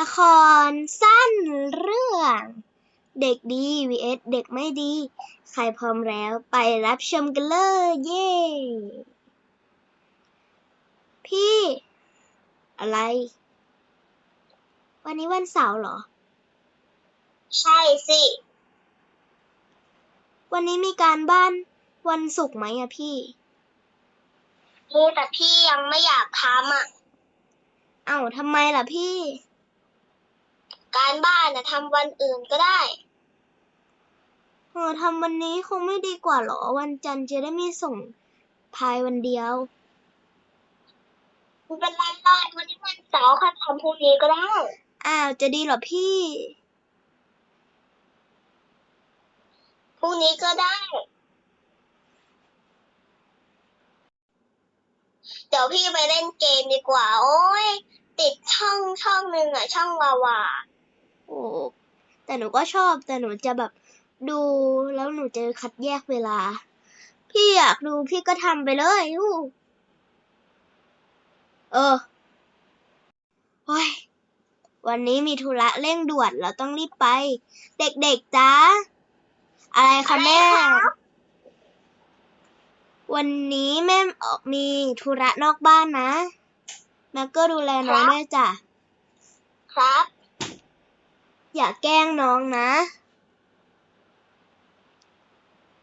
ละครสั้นเรื่อง เด็กดี vs เด็กไม่ดี ใครพร้อมแล้วไปรับชมกันเลย เย้ พี่ อะไร วันนี้วันเสาร์เหรอ ใช่สิ วันนี้มีการบ้านวันศุกร์ไหมอะพี่นี่แต่พี่ยังไม่อยากทำอะ เอ้าทำไมล่ะพี่ การบ้านนะทำวันอื่นก็ได้เออทำวันนี้คงไม่ดีกว่าเหรอ วันจันทร์จะได้มีส่งภายวันเดียวมันเป็นไรหรอกวันนี้วันเสาร์ค่ะทำพรุ่งนี้ก็ได้ อ้าวจะดีเหรอพี่พรุ่งนี้ก็ได้ เดี๋ยวพี่ไปเล่นเกมดีกว่า โอ้ย ติดช่องช่องหนึ่งอะช่องวาวาโอ้แต่หนูก็ชอบแต่หนูจะแบบดูแล้วหนูจะคัดแยกเวลา พี่อยากดูพี่ก็ทำไปเลยลูกเออโอ้ยวันนี้มีธุระเร่งด่วนเราต้องรีบไป เด็กๆจ้าอะไรคะแม่อะไรคะวันนี้แม่ออกมีธุระนอกบ้านนะ แม่ก็ดูแลน้องด้วยจ้ะ ครับ อย่าแกล้งน้องนะ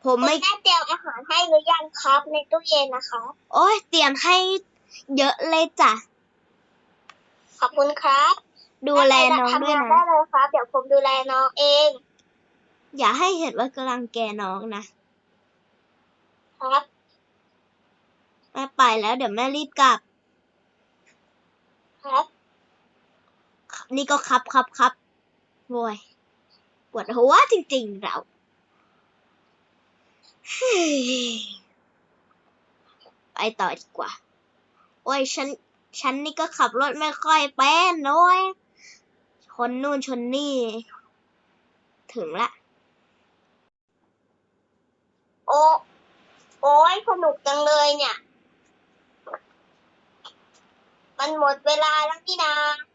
ผมคุณไม่แม่เตรียมอาหารให้หรือยังครับ ในตู้เย็นนะคะ โอ้ยเตรียมให้เยอะเลยจ้ะ ขอบคุณครับดูแลน้องด้วยทำงานะ ได้เลยครับ เดี๋ยวผมดูแลน้องเอง อย่าให้เห็นว่ากำลังแกน้องนะ ครับ แม่ไปแล้วเดี๋ยวแม่รีบกลับครับ นี่ก็ครับครับครับโว้ยปวดหัวจริง ๆ เราไปต่อดีกว่า โอ้ยฉัน ฉันนี่ก็ขับรถไม่ค่อยเป็นน้อยชนนู่นชนนี่ ถึงละ โอ้โอ้ยสนุกจังเลยเนี่ย มันหมดเวลาแล้วนี่นาเธ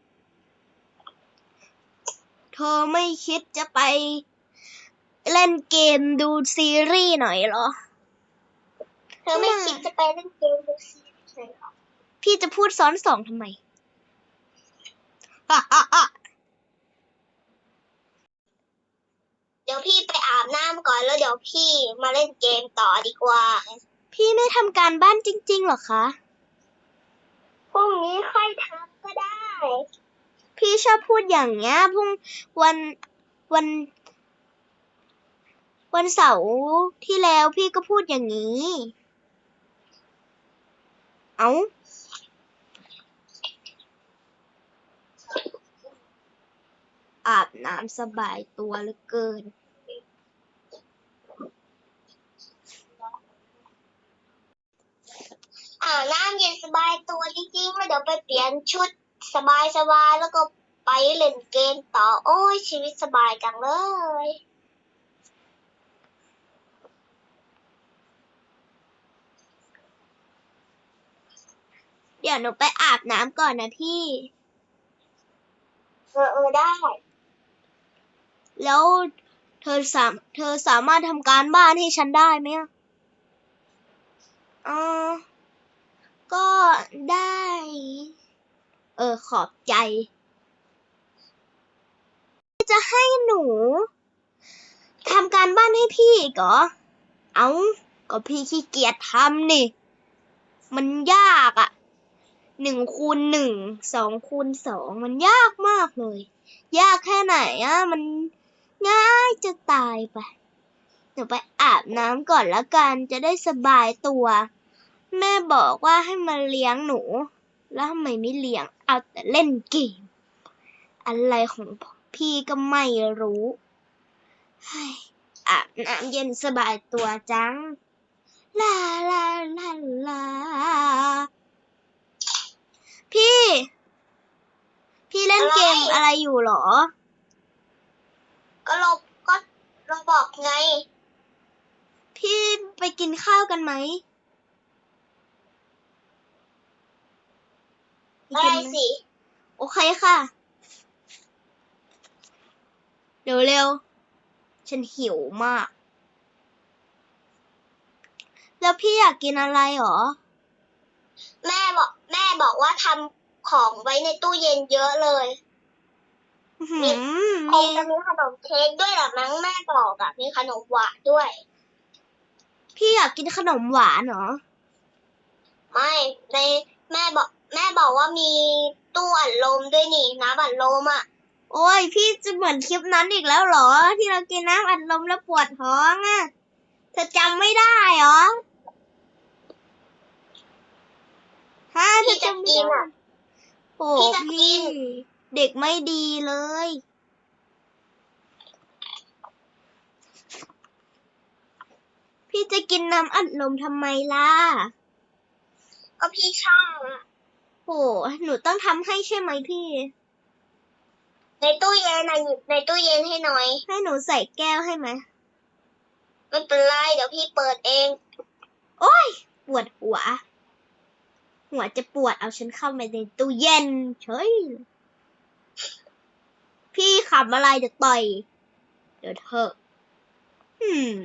อไม่คิดจะไปเล่นเกมดูซีรีส์หน่อยเหรอ เธอไม่ไม่คิดจะไปเล่นเกมดูซีรีส์เลยเหรอ พี่จะพูดซ้อนสองทำไมเดี๋ยวพี่ไปอาบน้ำก่อนแล้วเดี๋ยวพี่มาเล่นเกมต่อดีกว่า พี่ไม่ทำการบ้านจริงๆหรอคะ พรุ่งนี้ค่อยทำก็ได้พี่ ชอบพูดอย่างเงี้ยพรุ่งวันวัน วันเสาร์ที่แล้วพี่ก็พูดอย่างนี้ เอาอาบน้ำสบายตัวเหลือเกิน อ่าบน้ำเย็นสบายตัวจริงๆแล้วเดี๋ยวไปเปลี่ยนชุดสบายๆแล้วก็ เล่นเกมต่อ โอ้ยชีวิตสบายจังเลยเดี๋ยวหนูไปอาบน้ำก่อนนะพี่ เออเออได้ แล้วเธอสามเธอสามารถทำการบ้านให้ฉันได้ไหมอะอ๋อก็ได้ เออขอบใจ จะให้หนูทำการบ้านให้พี่อีกเหรอ เอาก็พี่ขี้เกียจทำนี่ มันยากอะหนึ่งคูณหนึ่งสองคูณสองมันยากมากเลย ยากแค่ไหนอะมันง่ายจะตายไปเดี๋ยวไปอาบน้ำก่อนละกันจะได้สบายตัว แม่บอกว่าให้มาเลี้ยงหนู แล้วทำไมไม่เลี้ยงเอาแต่เล่นเกมอะไรของพ ก็ไม่รู้เฮ้ยอาบน้ำเย็นสบายตัวจัง ลาลาลาลา พี่ พี่เล่นเกมอะไรอยู่เหรอ ก็เราก็เราบอกไง พี่ไปกินข้าวกันไหมปอะไรกินหมสิ โอเคค่ะ เดี๋ยวเร็วฉันหิวมาก แล้วพี่อยากกินอะไรหรอ แม่บอกแม่บอกว่าทำของไว้ในตู้เย็นเยอะเลยอื้อหือคมีงจะมีขนมเค้กด้วยเหรอมั้งแม่บอกอะมีขนมหวานด้วย พี่อยากกินขนมหวานเหรอ ไม่ในแม่บอก แม่บอกว่ามีตู้อัดลมด้วยนี่น้ำอัดลมอะ โอ้ยพี่จะเหมือนคลิปนั้นอีกแล้วเหรอ ที่เรากินน้ำอัดลมแล้วปวดท้องอะ่ะเธอจำไม่ได้เหรอฮะเธพี่อจะจำไม่กินได้อะโอ้พี่จะกิพี่นเด็กไม่ดีเลยพี่จะกินน้ำอัดลมทำไมล่ะ ก็พี่ชอบอะโอ้หนูต้องทำให้ใช่ไหมพี่ ในตู้เย็นนะหยิบในตู้เย็นให้หน่อย ให้หนูใส่แก้วให้ไหมไม่เป็นไรเดี๋ยวพี่เปิดเอง โอ้ย ปวดหัว หัวจะปวดเอาฉันเข้าไปในตู้เย็นเฉยเลยพี่ขำอะไรเดี๋ยวต่อย เดี๋ยวเถอะอืม